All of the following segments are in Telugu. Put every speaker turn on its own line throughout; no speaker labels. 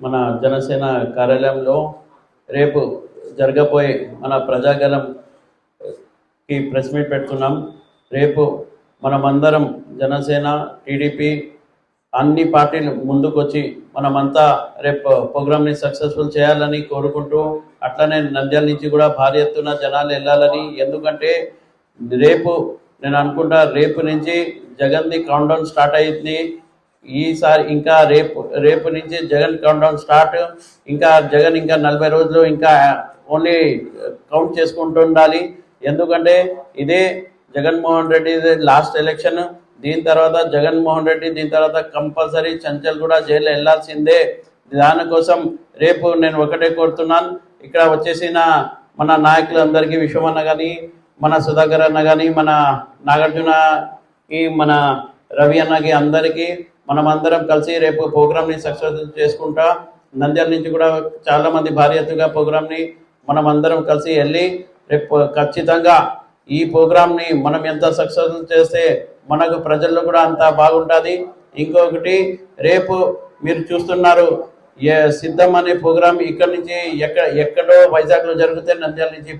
మన జనసేన కార్యాలయంలో రేపు జరగబోయే మన ప్రజాగలంకి ప్రెస్ మీట్ పెడుతున్నాం. రేపు మనమందరం జనసేన టీడీపీ అన్ని పార్టీలు ముందుకొచ్చి మనమంతా రేపు ప్రోగ్రామ్ని సక్సెస్ఫుల్ చేయాలని కోరుకుంటూ అట్లనే నంద్యాల నుంచి కూడా భారీ ఎత్తున జనాలు వెళ్ళాలని. ఎందుకంటే రేపు నేను అనుకుంటా రేపు నుంచి జగన్ది కౌంట్డౌన్ స్టార్ట్ అయింది. ఈసారి ఇంకా రేపు రేపు నుంచి జగన్ కౌంట్డౌన్ స్టార్ట్ ఇంకా జగన్ ఇంకా నలభై రోజులు ఇంకా ఓన్లీ కౌంట్ చేసుకుంటూ ఉండాలి. ఎందుకంటే ఇదే జగన్మోహన్ రెడ్డి లాస్ట్ ఎలక్షన్ దీని తర్వాత జగన్మోహన్ రెడ్డి దీని తర్వాత కంపల్సరీ చంచల్ కూడా జైలు వెళ్ళాల్సిందే. దానికోసం రేపు నేను ఒకటే కోరుతున్నాను. ఇక్కడ వచ్చేసిన మన నాయకులందరికీ విశ్వమన్న కానీ మన సుధాకర్ అన్న కానీ మన నాగార్జున ఈ మన రవి అన్నకి అందరికీ మనం అందరం కలిసి రేపు ప్రోగ్రామ్ని సక్సెస్ చేసుకుంటా. నంద్యాల నుంచి కూడా చాలా మంది భారీ ఎత్తుగా ప్రోగ్రామ్ని మనం అందరం కలిసి వెళ్ళి రేపు ఖచ్చితంగా ఈ ప్రోగ్రామ్ని మనం ఎంత సక్సెస్ చేస్తే మనకు ప్రజల్లో కూడా అంత బాగుంటుంది. ఇంకొకటి రేపు మీరు చూస్తున్నారు ఏ సిద్ధం అనే ప్రోగ్రామ్ ఇక్కడ నుంచి ఎక్కడ ఎక్కడో వైజాగ్లో జరిగితే నంద్యాల నుంచి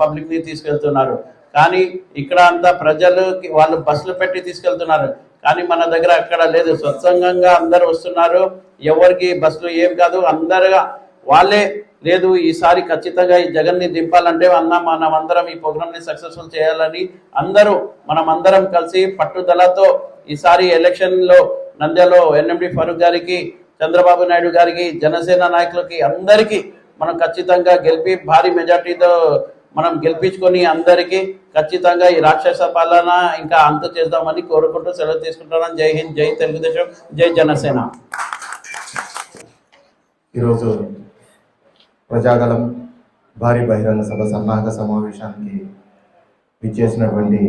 పబ్లిక్ని తీసుకెళ్తున్నారు. కానీ ఇక్కడ అంతా ప్రజలు వాళ్ళు బస్సులు పెట్టి తీసుకెళ్తున్నారు. కానీ మన దగ్గర అక్కడ లేదు. స్వచ్ఛందంగా అందరు వస్తున్నారు. ఎవరికి బస్సులు ఏం కాదు. అందరుగా వాళ్ళే లేదు ఈసారి ఖచ్చితంగా ఈ జగన్ని దింపాలంటే అన్న మనం అందరం ఈ ప్రోగ్రామ్ని సక్సెస్ఫుల్ చేయాలని అందరూ మనం అందరం కలిసి పట్టుదలతో ఈసారి ఎలక్షన్లో నంద్యాలో ఎన్ఎండి ఫరూక్ గారికి చంద్రబాబు నాయుడు గారికి జనసేన నాయకులకి అందరికీ మనం ఖచ్చితంగా గెలిపి భారీ మెజార్టీతో మనం గెలిపించుకొని అందరికీ ఖచ్చితంగా ఈ రాక్షస పాలన ఇంకా అంత చేద్దామని కోరుకుంటూ సెలవు తీసుకుంటున్నాను జై హింద్ జై తెలుగుదేశం జై జనసేన.
ఈరోజు ప్రజాగలం భారీ బహిరంగ సభ సన్నాహక సమావేశానికి విచ్చేసినటువంటి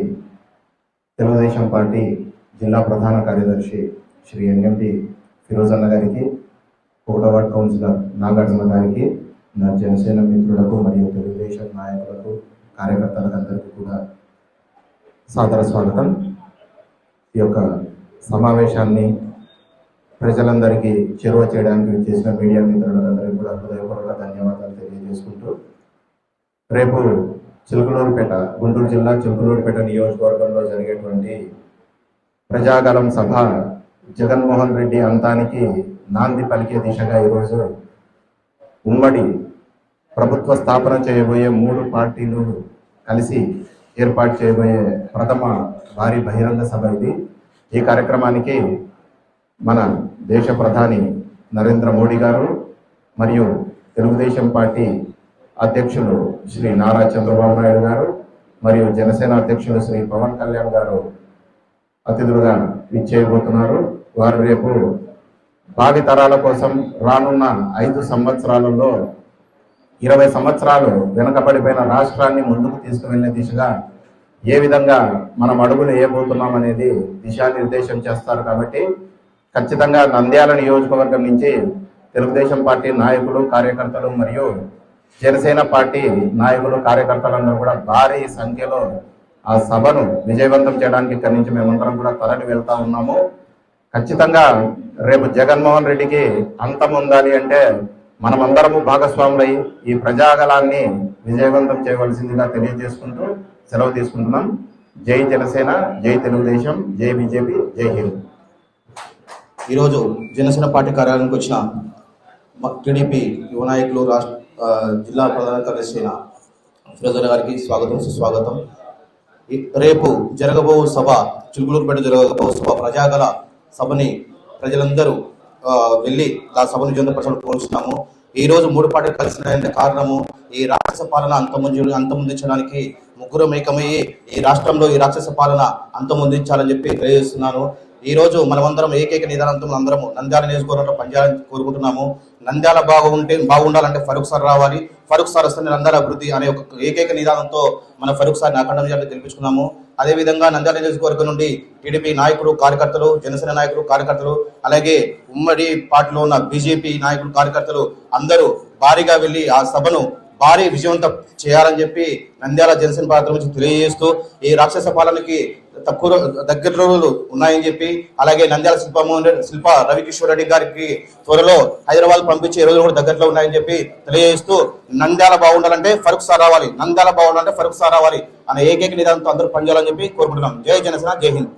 తెలుగుదేశం పార్టీ జిల్లా ప్రధాన కార్యదర్శి శ్రీ ఎన్ఎండి ఫిరోజ్ అన్న గారికి ఒకటో వార్డ్ కౌన్సిలర్ నాగార్జున గారికి నా జనసేన మిత్రులకు మరియు తెలుగుదేశం నాయకులకు కార్యకర్తలకు అందరికీ కూడా సాదర స్వాగతం. ఈ యొక్క సమావేశాన్ని ప్రజలందరికీ చేరువ చేయడానికి చేసిన మీడియా మిత్రులందరికీ కూడా హృదయపూర్వక ధన్యవాదాలు తెలియజేసుకుంటూ రేపు చిలుకలూరుపేట గుంటూరు జిల్లా చిలుకలూరుపేట నియోజకవర్గంలో జరిగేటువంటి ప్రజాగలం సభ జగన్మోహన్ రెడ్డి అంతానికి నాంది పలికే దిశగా ఈరోజు ఉమ్మడి ప్రభుత్వ స్థాపన చేయబోయే మూడు పార్టీలు కలిసి ఏర్పాటు చేయబోయే ప్రథమ భారీ బహిరంగ సభ ఇది. ఈ కార్యక్రమానికి మన దేశ ప్రధాని నరేంద్ర మోడీ గారు మరియు తెలుగుదేశం పార్టీ అధ్యక్షులు శ్రీ నారా చంద్రబాబు నాయుడు గారు మరియు జనసేన అధ్యక్షులు శ్రీ పవన్ కళ్యాణ్ గారు అతిథులుగా విచ్చేయబోతున్నారు. వారు రేపు భావి తరాల కోసం రానున్న ఐదు సంవత్సరాలలో ఇరవై సంవత్సరాలు వెనుకబడిపోయిన రాష్ట్రాన్ని ముందుకు తీసుకువెళ్ళే దిశగా ఏ విధంగా మనం అడుగులు వేయబోతున్నాం అనేది దిశానిర్దేశం చేస్తారు కాబట్టి ఖచ్చితంగా నంద్యాల నియోజకవర్గం నుంచి తెలుగుదేశం పార్టీ నాయకులు కార్యకర్తలు మరియు జనసేన పార్టీ నాయకులు కార్యకర్తలందరూ కూడా భారీ సంఖ్యలో ఆ సభను విజయవంతం చేయడానికి ఇక్కడి నుంచి మేమందరం కూడా తరలి వెళ్తా ఉన్నాము. ఖచ్చితంగా రేపు జగన్మోహన్ రెడ్డికి అంతం ఉండాలి అంటే మనమందరము భాగస్వాములై ఈ ప్రజాగలాన్ని విజయవంతం చేయవలసిందిగా తెలియజేసుకుంటూ సెలవు తీసుకుంటున్నాం. జై జనసేన జై తెలుగుదేశం జై బీజేపీ జై హింద్.
ఈరోజు జనసేన పార్టీ కార్యాలయానికి వచ్చిన టీడీపీ యువ నాయకులు రాష్ట్ర జిల్లా ప్రధాన కార్యదర్శి అయిన ఫిరోజన్ గారికి స్వాగతం సుస్వాగతం. రేపు జరగబో సభ చిలుగులూరుపేట జరగబో సభ ప్రజాగల సభని ప్రజలందరూ వెళ్ళి ఆ సభను జనపరచడం కోరుతున్నాము ఈ రోజు మూడు పాటలు కలిసిన కారణము ఈ రాక్షస పాలన అంతమంది అంతమొందించడానికి ముగ్గురు ఏకమయ్యి ఈ రాష్ట్రంలో ఈ రాక్షస పాలన అంతమొందించాలని చెప్పి తెలియజేస్తున్నాను. ఈ రోజు మనమందరం ఏకైక నిదానంతో అందరము నంద్యాల నియోజకవర్గంలో పనిచేయాలని కోరుకుంటున్నాము. నంద్యాల బాగుంటే బాగుండాలంటే ఫరూక్ సార్ రావాలి. ఫరూక్ సార్ వస్తే నంద్యాల అభివృద్ధి అనే ఒక ఏకైక నిదానంతో మన ఫరూక్ సార్ నాకండం చేయాలని తెలిపించుకున్నాము అదేవిధంగా నంద్యాల నియోజకవర్గం నుండి టీడీపీ నాయకులు కార్యకర్తలు జనసేన నాయకులు కార్యకర్తలు అలాగే ఉమ్మడి పార్టీలో ఉన్న బీజేపీ నాయకులు కార్యకర్తలు అందరూ భారీగా వెళ్ళి ఆ సభను భారీ విజయవంతం చేయాలని చెప్పి నంద్యాల జనసేన పార్టీ నుంచి తెలియజేస్తూ ఈ రాక్షస పాలనకి తక్కువ దగ్గర రోజులు ఉన్నాయని చెప్పి అలాగే నంద్యాల శిల్పమోహన్ రెడ్డి- శిల్ప రవికిషోర్ రెడ్డి గారికి త్వరలో హైదరాబాద్ పంపించే రోజులు కూడా దగ్గరలో ఉన్నాయని చెప్పి తెలియజేస్తూ నంద్యాల బాగుండాలంటే ఫరూక్ సార్ రావాలి నంద్యాల బాగుండాలంటే ఫరూక్ సార్ రావాలి అనే ఏకైక నిదానంతో అందరూ పనిచేయాలని చెప్పి కోరుకుంటున్నాం. జై జనసేన జై హింద్.